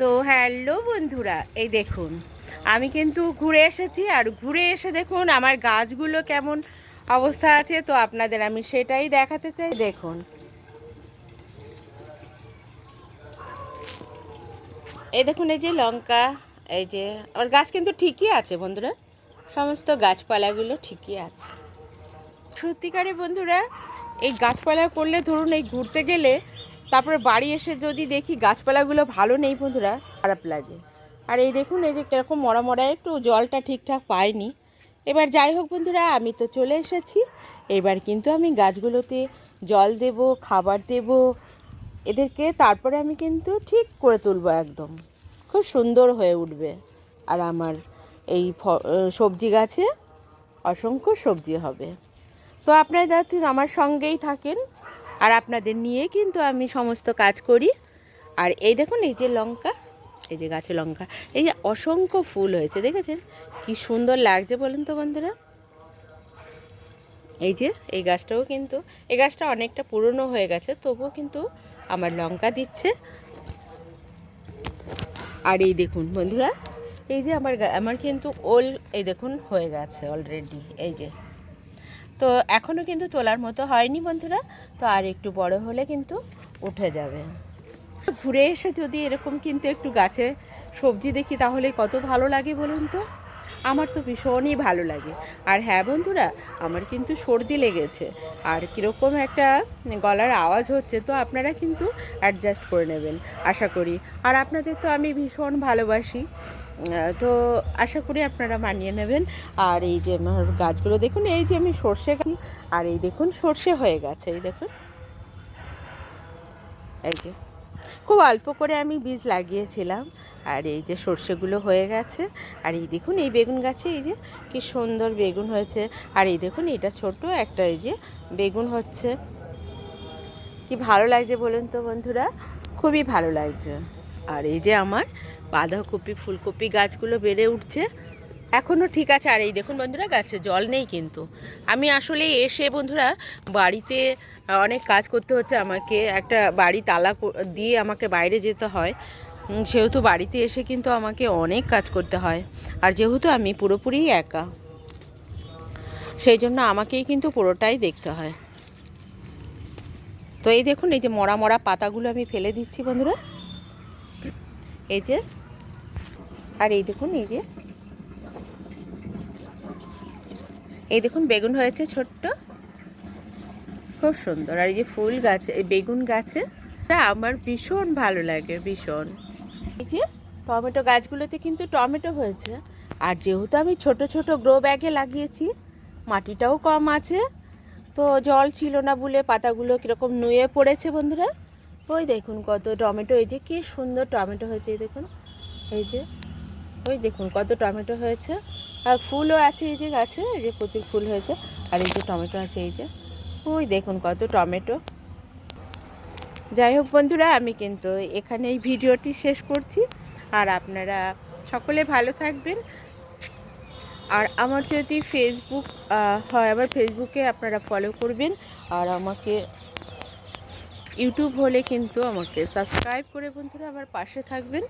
তো হ্যালো বন্ধুরা, এই দেখুন, আমি কিন্তু ঘুরে এসেছি আর ঘুরে এসে দেখুন আমার গাছগুলো কেমন অবস্থা আছে, তো আপনাদের আমি সেটাই দেখাতে চাই, দেখুন। এই দেখুন, এই যে লঙ্কা, এই যে, আমার গাছ কিন্তু ঠিকই আছে বন্ধুরা, সমস্ত গাছপালাগুলো ঠিকই আছে। সত্যিকারে বন্ধুরা, এই গাছপালা করলে ধরুন এই ঘুরতে গেলে তারপরে বাড়ি এসে যদি দেখি গাছপালাগুলো ভালো নেই বন্ধুরা, খারাপ লাগে। আর এই দেখুন, এই যে কীরকম মরা মরা, একটু জলটা ঠিকঠাক পাইনি। এবার যাই হোক বন্ধুরা, আমি তো চলে এসেছি। এবার কিন্তু আমি গাছগুলোতে জল দেব, খাবার দেব, এদেরকে তারপরে আমি কিন্তু ঠিক করে তুলবো একদম। খুব সুন্দর হয়ে উঠবে। আর আমার এই সবজি গাছে অসংখ্য সবজি হবে। তো আপনারা আমার সঙ্গেই থাকেন আর আপনাদের নিয়ে কিন্তু আমি সমস্ত কাজ করি। আর এই দেখুন, এই যে লঙ্কা, এই যে গাছে লঙ্কা, এই যে অসংখ্য ফুল হয়েছে, দেখেছেন? কি সুন্দর লাগছে বলেন তো বন্ধুরা। এই যে, এই গাছটাও কিন্তু, এই গাছটা অনেকটা পুরনো হয়ে গেছে, তবুও কিন্তু আমার লঙ্কা দিচ্ছে। আর এই দেখুন বন্ধুরা, এই যে আমার আমার কিন্তু ওল, এই দেখুন হয়ে গেছে অলরেডি এই যে। তো এখনও কিন্তু তোলার মতো হয়নি বন্ধুরা, তো আর একটু বড় হলে কিন্তু উঠে যাবে। ঘুরে এসে যদি এরকম কিন্তু একটু গাছে সবজি দেখি তাহলে কত ভালো লাগে বলুন তো? আমার তো ভীষণই ভালো লাগে। আর হ্যাঁ বন্ধুরা, আমার কিন্তু সর্দি লেগেছে। আর কীরকম একটা গলার আওয়াজ হচ্ছে তো আপনারা কিন্তু অ্যাডজাস্ট করে নেবেন, আশা করি। আর আপনাদের তো আমি ভীষণ ভালোবাসি। তো আশা করি আপনারা মানিয়ে নেবেন। আর এই যে আমার গাছগুলো, দেখুন, এই যে আমি সর্ষে গাছি, আর এই দেখুন, সর্ষে হয়ে গেছে, এই দেখুন। এই যে। খুব অল্প করে আমি বীজ লাগিয়েছিলাম। আর এই যে সর্ষেগুলো হয়ে গেছে। আর এই দেখুন, এই বেগুন গাছে এই যে কি সুন্দর বেগুন হয়েছে। আর এই দেখুন, এটা ছোট একটা এই যে বেগুন হচ্ছে। কি ভালো লাগছে বলুন তো বন্ধুরা? খুবই ভালো লাগছে। আর এই যে আমার বাঁধাকপি, ফুলকপি গাছগুলো বেড়ে উঠছে। এখনও ঠিক আছে। আর এই দেখুন বন্ধুরা, গাছে জল নেই কিন্তু। আমি আসলে এসে বন্ধুরা বাড়িতে অনেক কাজ করতে হচ্ছে। আমাকে একটা বাড়ি তালা দিয়ে আমাকে বাইরে যেতে হয়। সেহেতু বাড়িতে এসে কিন্তু আমাকে অনেক কাজ করতে হয়। আর যেহেতু আমি পুরোপুরি একা সেই জন্য আমাকেই কিন্তু পুরোটাই দেখতে হয়। তো এই দেখুন, এই যে মরা মরা পাতাগুলো আমি ফেলে দিচ্ছি বন্ধুরা। এই যে, আর এই দেখুন, এই যে এই দেখুন, বেগুন হয়েছে ছোট্ট। খুব সুন্দর। আর এই যে ফুল গাছে, এই বেগুন গাছে আমার ভীষণ ভালো লাগে, ভীষণ। এই যে টমেটো গাছগুলোতে কিন্তু টমেটো হয়েছে। আর যেহেতু আমি ছোট ছোট গ্রো ব্যাগে লাগিয়েছি, মাটিটাও কম আছে, তো জল ছিল না বলে পাতাগুলো কীরকম নুয়ে পড়েছে বন্ধুরা। ওই দেখুন কত টমেটো, এই যে কী সুন্দর টমেটো হয়েছে, এই দেখুন। এই যে, ওই দেখুন কত টমেটো হয়েছে। আর ফুলও আছে, এই যে গাছে এই যে প্রচুর ফুল হয়েছে। আর এই যে টমেটো আছে, এই যে। ওই দেখুন কত টমেটো। যাই হোক বন্ধুরা, আমি কিন্তু এখানে এই ভিডিওটি শেষ করছি। আর আপনারা সকলে ভালো থাকবেন। আর আমার যদি ফেসবুক হয়, আমার ফেসবুকে আপনারা ফলো করবেন। আর আমাকে ইউটিউব হলে কিন্তু আমাকে সাবস্ক্রাইব করে বন্ধুরা, আমার পাশে থাকবেন।